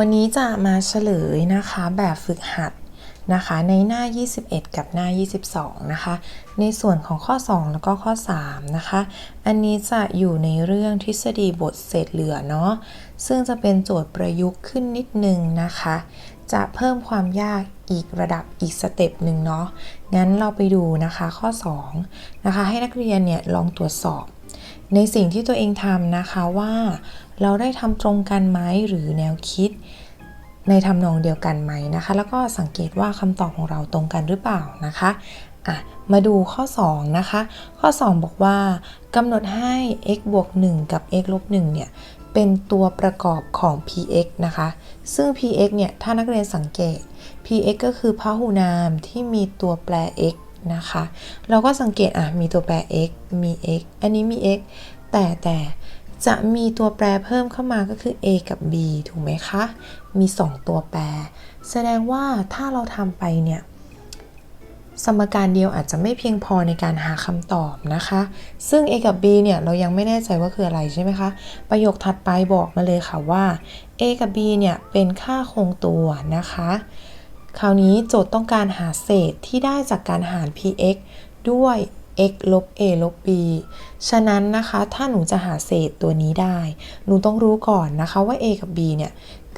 วันนี้จะมาเฉลยนะคะแบบฝึกหัดนะคะในหน้า 21 กับหน้า 22 นะคะ ในส่วนของข้อ 2 แล้วก็ข้อ 3 นะคะ อันนี้จะอยู่ในเรื่องทฤษฎีบทเศษเหลือเนาะซึ่งจะเป็นโจทย์ประยุกต์ขึ้นนิดนึงนะคะ จะเพิ่มความยากอีกระดับอีกสเต็ปหนึ่งเนาะงั้นเราไปดูนะคะข้อ 2 นะคะ ให้นักเรียนเนี่ยลองตรวจสอบ ในสิ่งที่ตัวเองทำนะคะว่า เราได้ทำตรงกันไหมหรือแนวคิด ในทำนองเดียวกันไหมนะคะ แล้วก็สังเกตว่าคำตอบของเราตรงกันหรือเปล่านะคะอะมาดูข้อ 2 นะคะ ข้อ 2 บอกว่ากำหนดให้ x บวก 1 กับ x ลบ1เนี่ย เป็นตัวประกอบของ px นะคะ ซึ่ง px เนี่ย ถ้านักเรียนสังเกต px ก็คือพหุนามที่มีตัวแปร x นะคะ เราก็สังเกต อะ มีตัวแปร x มี x อันนี้มี x แต่แต่ จะมีตัวแปรเพิ่มเข้ามาก็คือ a กับ b ถูกไหมคะ มี 2 ตัวแปร แสดงว่าถ้าเราทำไปเนี่ย สมการเดียวอาจจะไม่เพียงพอในการหาคำตอบนะคะ ซึ่ง a กับ b เนี่ยเรายังไม่แน่ใจว่าคืออะไรใช่ไหมคะ ประโยคถัดไปบอกมาเลยค่ะว่า a กับ b เนี่ยเป็นค่าคงตัวนะคะ คราวนี้โจทย์ต้องการหาเศษที่ได้จากการหาร px ด้วย x ลบ a ลบ b ฉะนั้นนะคะถ้าหนูจะหาเศษตัวนี้ได้ หนูต้องรู้ก่อนนะคะว่า a กับ b เนี่ย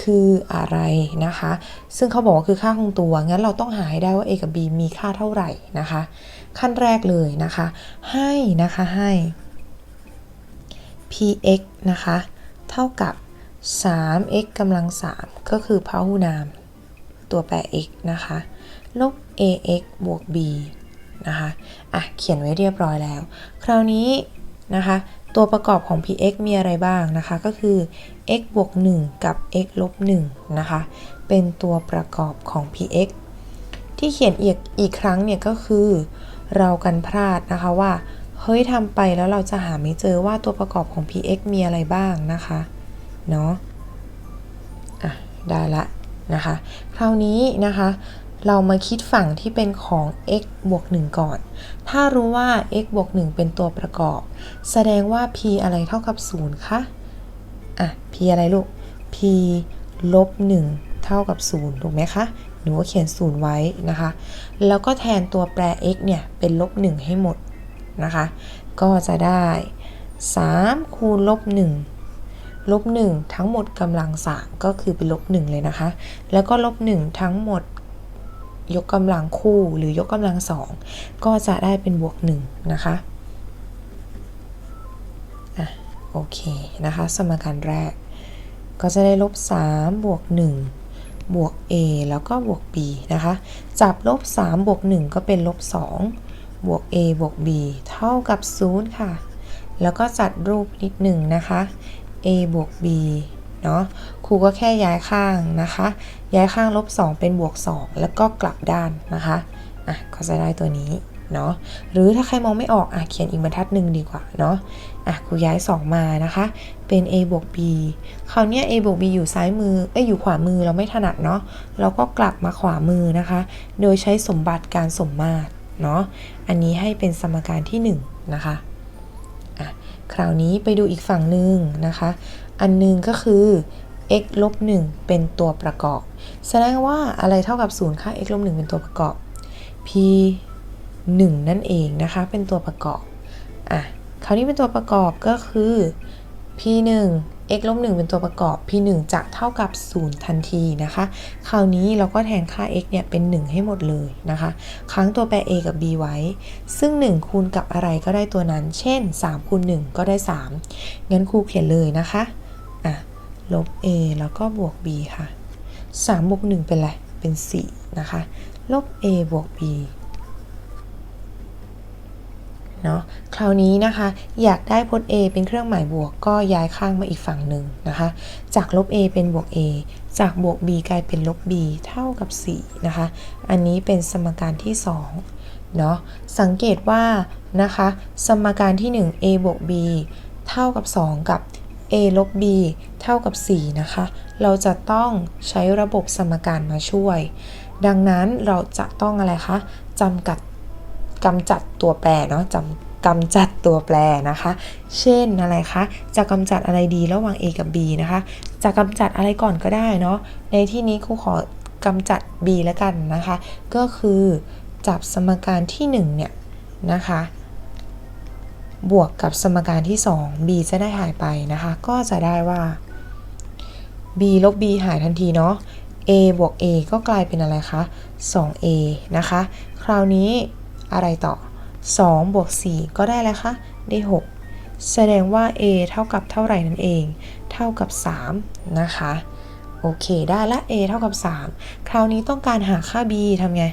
คืออะไรนะคะ ซึ่งเขาบอกว่าคือค่าคงตัว งั้นเราต้องหาให้ได้ว่า a กับ b มีค่าเท่าไหร่นะคะ ขั้นแรกเลยนะคะ ให้นะคะให้ px นะคะ เท่ากับ 3x กำลัง 3 ก็คือพหุนาม ตัวแปร x นะคะ ลบ ax บวก b นะคะอะเขียนไว้เรียบร้อยแล้ว คราวนี้นะคะตัวประกอบของ px มีอะไรบ้างนะคะ ก็คือ x บวก 1 กับ x ลบ1นะคะ เป็นตัวประกอบของ px ที่เขียนอีกอีกครั้งเนี่ยก็คือเรากันพลาดนะคะว่า เฮ้ยทำไปแล้วเราจะหาไม่เจอว่าตัวประกอบของ px มีอะไรบ้างนะคะ เนาะอะ ได้ละนะคะ คราวนี้นะคะ เรามาคิดฝั่งที่เป็นของ x บวก 1 ก่อน ถ้ารู้ว่า x บวก 1 เป็นตัวประกอบ แสดงว่า p อะไรเท่ากับ 0 คะ อะ p อะไรลูก p ลบ 1 เท่ากับ 0 ถูกไหมคะ หนูก็เขียน 0 ไว้นะคะ แล้วก็แทนตัวแปร x เนี่ย เป็นลบ 1 ให้หมดนะคะ ก็จะได้ 3 คูณลบ 1ลบ1ทั้งหมดกำลัง 3 ก็คือเป็นลบ1เลยนะคะ แล้วก็ลบ1ทั้งหมด ยกกำลังคู่หรือยกกำลัง2ก็จะได้เป็นบวก1นะคะอะโอเคนะคะ สมการแรก ก็จะได้ลบ3บวก1บวก a แล้วก็บวก b นะคะ จับลบ3บวก1ก็เป็นลบ2บวก a บวก b เท่ากับ0ค่ะ แล้วก็จัดรูปนิดหนึ่งนะคะ a บวก b เนาะครูก็แค่ย้ายข้างนะคะ ย้ายข้างลบ 2 เป็นบวก 2 แล้วก็กลับด้านนะคะอะก็จะได้ตัวนี้เนาะหรือถ้าใครมองไม่ออกอะเขียนอีกบรรทัดหนึ่งดีกว่าเนาะอะครูย้าย 2 มานะคะ เป็น a บวก b คราวนี้ a บวก b อยู่ซ้ายมือเอ้ยอยู่ขวามือเราไม่ถนัดเนาะเราก็กลับมาขวามือนะคะ โดยใช้สมบัติการสมมาตรเนาะอันนี้ให้เป็นสมการที่ 1 นะคะอะคราวนี้ไปดูอีกฝั่งหนึ่งนะคะ อันหนึงก็คือ x ลบ1เป็นตัวประกอบ แสดงว่าอะไรเท่ากับ0ค่า x ลบ1เป็นตัวประกอบ p 1นั่นเองนะคะ เป็นตัวประกอบ อะ คราวนี้เป็นตัวประกอบก็คือ p 1 x ลบ1เป็นตัวประกอบ p 1จะเท่ากับ 0 ทันทีนะคะ คราวนี้เราก็แทนค่า x เนี่ยเป็น 1 ให้หมดเลยนะคะ ค้างตัวแปร a กับ b ไว้ ซึ่ง 1 คูณกับอะไรก็ได้ตัวนั้น เช่น 3 คูณ 1 ก็ได้ 3 งั้นครูเขียนเลยนะคะ ลบ a แล้วก็บวก b ค่ะ3บวก1เป็นอะไร เป็น 4 นะคะ ลบ a บวก b เนาะคราวนี้นะคะ อยากได้พจน์ a เป็นเครื่องหมายบวกก็ย้ายข้างมาอีกฝั่งหนึ่งนะคะ จากลบ a เป็นบวก a จากบวก b กลายเป็นลบ b เท่ากับ 4 นะคะ อันนี้เป็นสมการที่ 2 เนาะ สังเกตว่านะคะ สมการที่ 1 a บวก b เท่ากับ 2 กับ a ลบ b เท่ากับ 4 นะคะ เราจะต้องใช้ระบบสมการมาช่วย ดังนั้นเราจะต้องอะไรคะจำกัดกำจัดตัวแปรเนาะจำกำจัดตัวแปรนะคะ เช่นอะไรคะ จะกำจัดอะไรดีระหว่าง a กับ b นะคะ จะกำจัดอะไรก่อนก็ได้เนาะ ในที่นี้ครูขอกำจัด b แล้วกันนะคะ ก็คือจับสมการที่ 1 เนี่ยนะคะ บวกกับสมการที่ 2 b จะได้หายไปนะคะ ก็จะได้ว่า b ลบ b หายทันทีเนาะ a บวก a ก็กลายเป็นอะไรคะ 2a นะคะ คราวนี้อะไรต่อ 2 บวก 4 ก็ได้แล้วคะ ได้ 6 แสดงว่า a เท่ากับเท่าไหร่นั่นเอง เท่ากับ 3 นะคะ โอเค ได้ละ a เท่ากับ 3 คราวนี้ต้องการหาค่า b ทำไง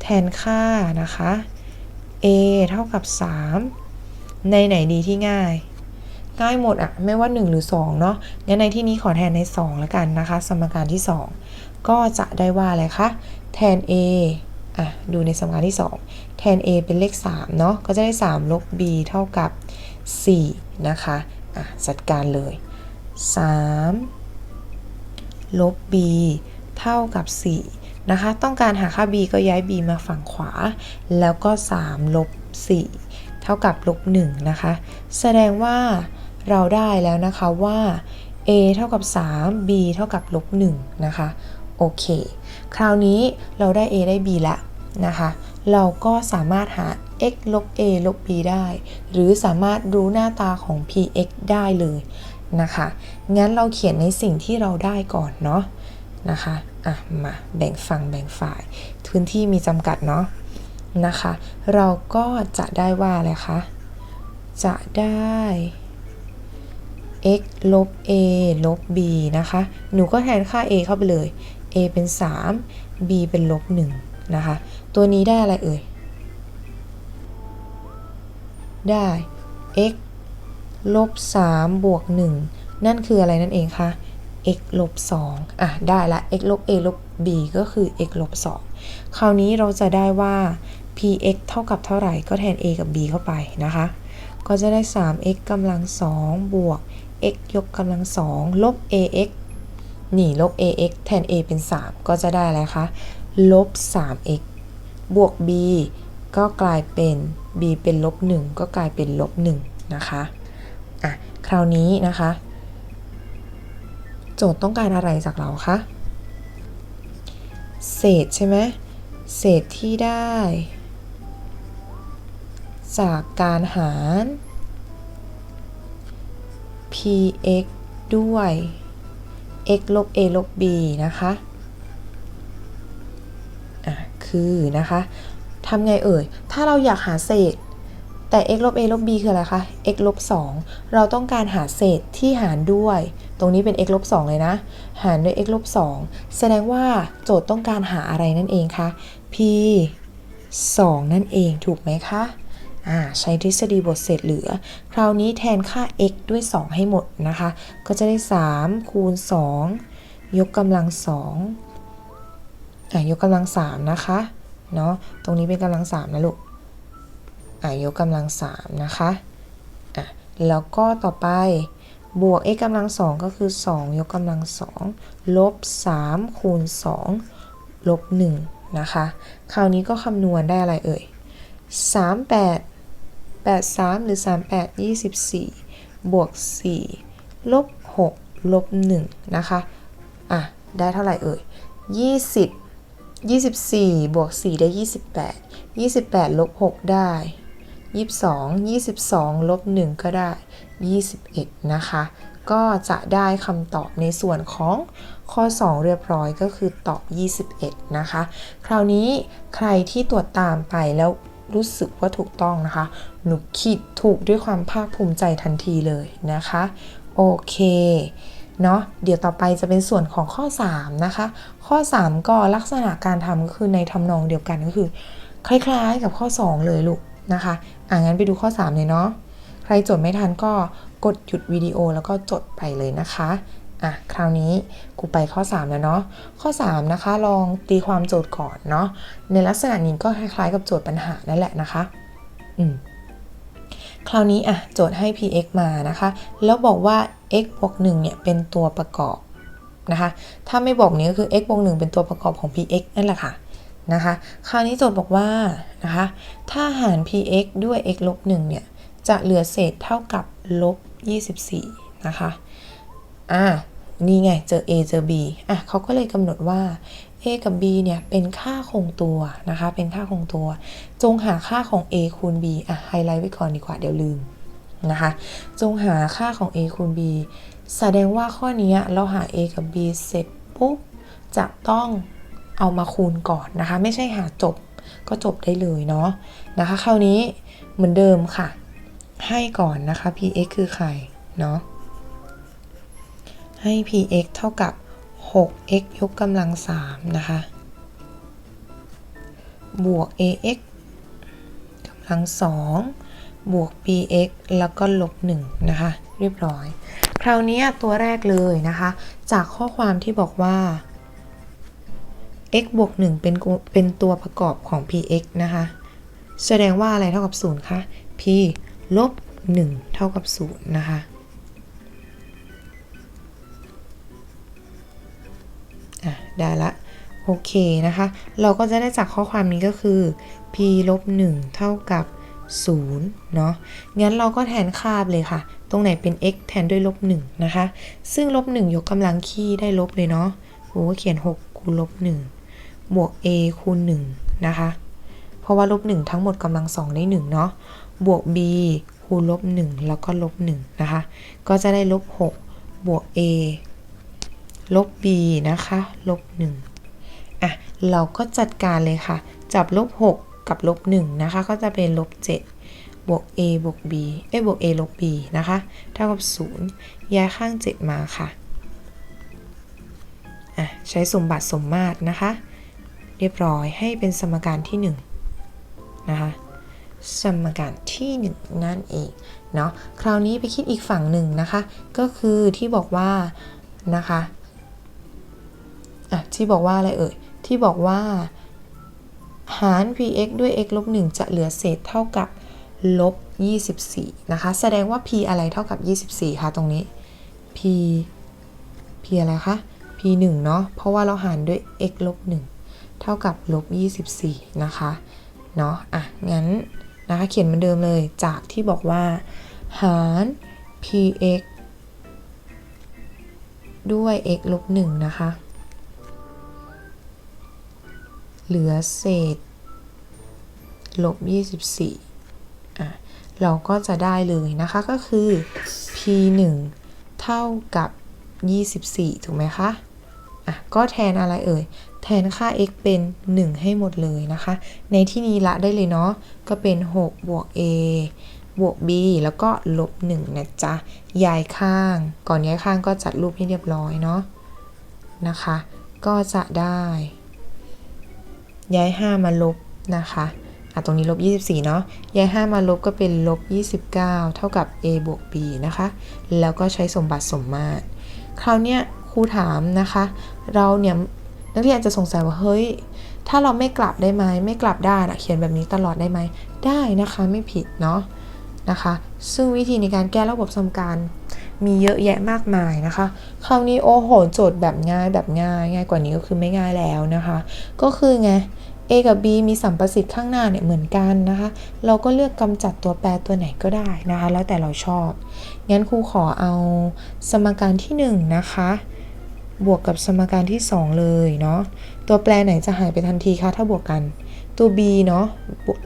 แทนค่านะคะ a เท่ากับ 3 ในไหนดีที่ง่าย ง่ายหมดอะไม่ว่า 1 หรือ 2 เนาะงั้นในที่นี้ขอแทนใน 2 แล้วกันนะคะ สมการที่ 2 ก็จะได้ว่าอะไรคะ แทน a อะดูในสมการที่ 2 แทน a เป็นเลข3เนาะก็จะได้ 3 ลบ b เท่ากับ 4 นะคะอะจัดการเลย 3 ลบ b เท่ากับ 4 นะคะ ต้องการหาค่า b ก็ย้าย b มาฝั่งขวา แล้วก็ 3 ลบ 4 เท่ากับลบ1นะคะ แสดงว่าเราได้แล้วนะคะว่า a เท่ากับ 3 b เท่ากับลบ1นะคะ โอเค คราวนี้เราได้ a ได้ b แล้วนะคะ เราก็สามารถหา x ลบ a ลบ b ได้ หรือสามารถรู้หน้าตาของ px ได้เลยนะคะ งั้นเราเขียนในสิ่งที่เราได้ก่อนเนาะนะคะ อะ มาแบ่งฝั่งแบ่งฝ่าย พื้นที่มีจำกัดเนาะ นะคะ เราก็จะได้ว่าอะไรคะ จะได้ x ลบ a ลบ b นะคะ หนูก็แทนค่า a เข้าไปเลย a เป็น 3 b เป็นลบ1นะคะ ตัวนี้ได้อะไรเอ่ย ได้ x ลบ3บวก 1 นั่นคืออะไรนั่นเองคะ x ลบ2อะ ได้ละ x ลบ a ลบ b ก็คือ x ลบ2คราวนี้เราจะได้ว่า px เท่ากับเท่าไหร่ก็แทน a กับ b เข้าไปนะคะ ก็จะได้ 3x กำลัง2บวก x ยกกำลัง2ลบ ax นี่ลบ ax แทน a เป็น 3 ก็จะได้อะไรคะ ลบ 3x บวก b ก็กลายเป็น b เป็นลบ 1 ก็กลายเป็นลบ 1 นะคะ อะ คราวนี้นะคะ โจทย์ต้องการอะไรจากเราคะ เศษใช่ไหม เศษที่ได้ จากการหาร px ด้วย x ลบ a ลบ b นะคะอะคือนะคะทำไงเอ่ย ถ้าเราอยากหาเศษ แต่ x ลบ a ลบ b คืออะไรคะ x ลบ 2 เราต้องการหาเศษที่หารด้วย ตรงนี้เป็น x ลบ 2 เลยนะ หารด้วย x ลบ 2 แสดงว่าโจทย์ต้องการหาอะไรนั่นเองคะ p 2 นั่นเองถูกไหมคะ ใช้ทฤษฎีบทเศษเหลือ คราวนี้แทนค่า x ด้วย 2 ให้หมดนะคะ ก็จะได้ 3 คูณ 2 ยกกำลัง2อะยกกำลัง 3 นะคะ เนาะตรงนี้เป็นกำลัง 3 นะลูกอะยกกำลัง 3 นะคะอะแล้วก็ต่อไปบวก x กำลัง 2 ก็คือ 2 ยกกำลัง 2 ลบ 3 คูณ 2 ลบ 1 นะคะ คราวนี้ก็คำนวณได้อะไรเอ่ย 38 83 หรือ 38 24 บวก 4 ลบ 6 ลบ 1 นะคะ อะ ได้เท่าไหร่เอ่ย 20 24 บวก 4 ได้ 28 28 ลบ 6 ได้ 22 22 ลบ 1 ก็ได้ 21 นะคะ ก็จะได้คำตอบในส่วนของข้อ 2 เรียบร้อยก็คือตอบ 21 นะคะ คราวนี้ใครที่ตรวจตามไปแล้ว รู้สึกว่าถูกต้องนะคะ หนูคิดถูกด้วยความภาคภูมิใจทันทีเลยนะคะ โอเคเนาะเดี๋ยวต่อไปจะเป็นส่วนของข้อ 3 นะคะ ข้อ 3 ก็ลักษณะการทำก็คือในทำนองเดียวกันก็คือ คล้ายๆกับข้อ 2 เลยลูกนะคะอ่างั้นไปดูข้อ 3 เลยเนาะใครจดไม่ทันก็กดหยุดวิดีโอแล้วก็จดไปเลยนะคะ อะคราวนี้กูไปข้อ 3 แล้วเนาะข้อ 3 นะคะ ลองตีความโจทย์ก่อนเนาะในลักษณะนี้ก็คล้ายๆกับโจทย์ปัญหานั่นแหละนะคะอืมคราวนี้อะโจทย์ให้ px มานะคะ แล้วบอกว่า x บวก1เนี่ยเป็นตัวประกอบนะคะถ้าไม่บอกนี้ก็คือ x บวก1เป็นตัวประกอบของ px นั่นแหละค่ะนะคะคราวนี้โจทย์บอกว่านะคะถ้าหาร px ด้วย x ลบ1เนี่ยจะเหลือเศษเท่ากับลบ24นะคะอ่า นี่ไงเจอ a เจอ b อะเขาก็เลยกำหนดว่า a กับ b เนี่ยเป็นค่าคงตัวนะคะ เป็นค่าคงตัว จงหาค่าของ a คูณ b อะไฮไลท์ไว้ก่อนดีกว่าเดี๋ยวลืมนะคะ จงหาค่าของ a คูณ b แสดงว่าข้อนี้เราหา a กับ b เสร็จปุ๊บจะต้องเอามาคูณก่อนนะคะ ไม่ใช่หาจบก็จบได้เลยเนาะนะคะ คราวนี้เหมือนเดิมค่ะ ให้ก่อนนะคะ px คือใครเนาะ ให้ px เท่ากับ 6x ยกกำลัง 3 นะคะ บวก ax กำลัง 2 บวก bx แล้วก็ลบ 1 นะคะ เรียบร้อย คราวนี้ตัวแรกเลยนะคะ จากข้อความที่บอกว่า x บวก 1 เป็นเป็นตัวประกอบของ px นะคะ แสดงว่าอะไรเท่ากับ 0 คะ p ลบ 1 เท่ากับ 0 นะคะ ได้ละโอเคนะคะ เราก็จะได้จากข้อความนี้ก็คือ p ลบ1เท่ากับ0เนาะ งั้นเราก็แทนค่าไปเลยค่ะ ตรงไหนเป็น x แทนด้วยลบ1นะคะ ซึ่งลบ1ยกกำลังคี่ได้ลบเลยเนาะโอ้เขียน 6 คูณลบ1บวก a คูณ1นะคะ เพราะว่าลบ1ทั้งหมดกำลัง2ได้1เนาะ บวก b คูณลบ1แล้วก็ลบ1นะคะ ก็จะได้ลบ6บวก a ลบ b นะคะลบ1อะเราก็จัดการเลยค่ะ จับลบ 6 กับลบ1นะคะ ก็จะเป็นลบ 7 บวก a บวก b เอ้บวก a ลบ b นะคะ เท่ากับ 0 ย้ายข้าง 7 มาค่ะอะ ใช้สมบัติสมมาตรนะคะ เรียบร้อยให้เป็นสมการที่ 1 นะคะสมการที่ 1 นั่นเองเนาะคราวนี้ไปคิดอีกฝั่งหนึ่งนะคะ ก็คือที่บอกว่านะคะ อะที่บอกว่าอะไรเอ่ย ที่บอกว่า หาร px ด้วย x ลบ1จะเหลือเศษเท่ากับลบ24 นะคะ แสดงว่า p อะไรเท่ากับ 24 คะตรงนี้ p p อะไรคะ p 1เนาะ เพราะว่าเราหารด้วย x ลบ1เท่ากับลบ24 นะคะ เนาะ อะ งั้นนะคะ เขียนเหมือนเดิมเลย จากที่บอกว่า หาร px ด้วย x ลบ1นะคะ เหลือเศษลบ 24อะเราก็จะได้เลยนะคะก็คือ p 1เท่ากับ 24 ถูกไหมคะอะก็แทนอะไรเอ่ย แทนค่า x เป็น 1 ให้หมดเลยนะคะ ในที่นี้ละได้เลยเนาะ ก็เป็น 6 บวก a บวก b แล้วก็ลบ 1 นะจ๊ะ ย้ายข้าง ก่อนย้ายข้างก็จัดรูปให้เรียบร้อยเนาะนะคะ ก็จะได้ ย้าย 5 มาลบนะคะอะตรงนี้ลบ24 เนาะย้าย 5 มาลบก็เป็นลบ29 เท่ากับ a บวก b นะคะ แล้วก็ใช้สมบัติสมมาตร คราวเนี้ยครูถามนะคะ เราเนี่ยนักเรียนจะสงสัยว่าเฮ้ย ถ้าเราไม่กลับได้ไหมไม่กลับได้นะเขียนแบบนี้ตลอดได้ไหม ได้นะคะไม่ผิดเนาะ นะคะ ซึ่งวิธีในการแก้ระบบสมการมีเยอะแยะมากมายนะคะ คราวนี้โอ้โหโจทย์แบบง่ายแบบง่าย ง่ายกว่านี้ก็คือไม่ง่ายแล้วนะคะ ก็คือไง a กับ b มีสัมประสิทธิ์ข้างหน้าเนี่ยเหมือนกันนะคะ เราก็เลือกกำจัดตัวแปรตัวไหนก็ได้นะคะ แล้วแต่เราชอบ งั้นครูขอเอาสมการที่ 1 นะคะ บวกกับสมการที่ 2 เลยเนาะ ตัวแปรไหนจะหายไปทันทีคะถ้าบวกกัน ตัว b เนาะ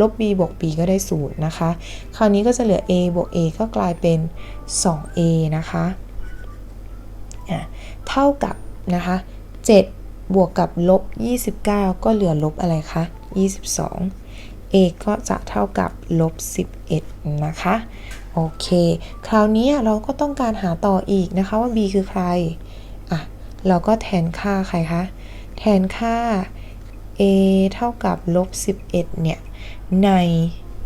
ลบ b บวก b ก็ได้0นะคะ คราวนี้ก็จะเหลือ a บวก a ก็กลายเป็น 2a นะคะอะเท่ากับนะคะ7บวกกับลบ29 ก็เหลือลบอะไรคะ22 a ก็จะเท่ากับลบ11 นะคะ โอเค คราวนี้เราก็ต้องการหาต่ออีกนะคะว่า b คือใคร อะ เราก็แทนค่าใครคะ แทนค่า a เท่ากับลบ11 เนี่ย ใน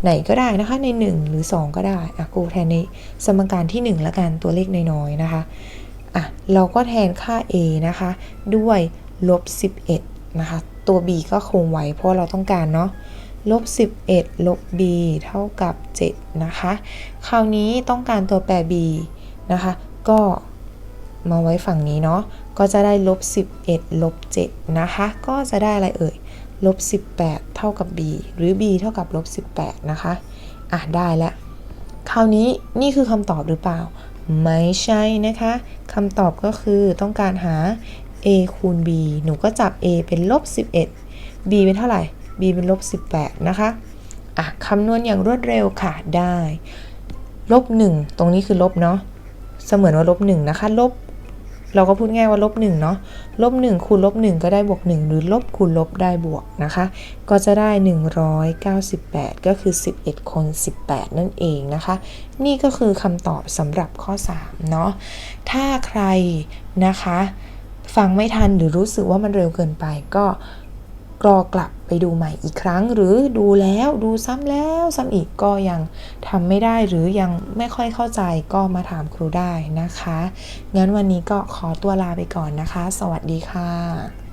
ไหนก็ได้นะคะ ใน 1 หรือ 2 ก็ได้อะกูแทนในสมการที่ 1 ละกันตัวเลขน้อยๆนะคะอะเราก็แทนค่า a นะคะ ด้วยลบ11 นะคะ ตัว b ก็คงไว้เพราะเราต้องการเนาะลบ11 ลบ b เท่ากับ 7 นะคะ คราวนี้ต้องการตัวแปร b นะคะ ก็มาไว้ฝั่งนี้เนาะ ก็จะได้ลบ11 ลบ 7 นะคะ ก็จะได้อะไรเอ่ย ลบ18 เท่ากับ b หรือ b เท่ากับลบ18 นะคะ อะ ได้แล้ว คราวนี้นี่คือคำตอบหรือเปล่า ไม่ใช่นะคะคำตอบก็คือต้องการหา a คูณ b หนูก็จับ a เป็นลบ11 b เป็นเท่าไหร่ b เป็นลบ18 นะคะ อะคำนวณอย่างรวดเร็วค่ะ ได้ ลบ1ตรงนี้คือลบเนาะ เสมือนว่าลบ1นะคะ ลบ เราก็พูดง่ายว่าลบ1เนาะลบ1คูณลบ1ก็ได้บวก1หรือลบคูณลบได้บวกนะคะ ก็จะได้ 198 ก็คือ 11 คน 18 นั่นเองนะคะ นี่ก็คือคำตอบสำหรับข้อ 3 เนาะถ้าใครนะคะ ฟังไม่ทันหรือรู้สึกว่ามันเร็วเกินไปก็รอกลับ ไปดูใหม่อีกครั้ง หรือดูแล้วดูซ้ำแล้วซ้ำอีกก็ยังทำไม่ได้หรือยังไม่ค่อยเข้าใจก็มาถามครูได้นะคะ งั้นวันนี้ก็ขอตัวลาไปก่อนนะคะ สวัสดีค่ะ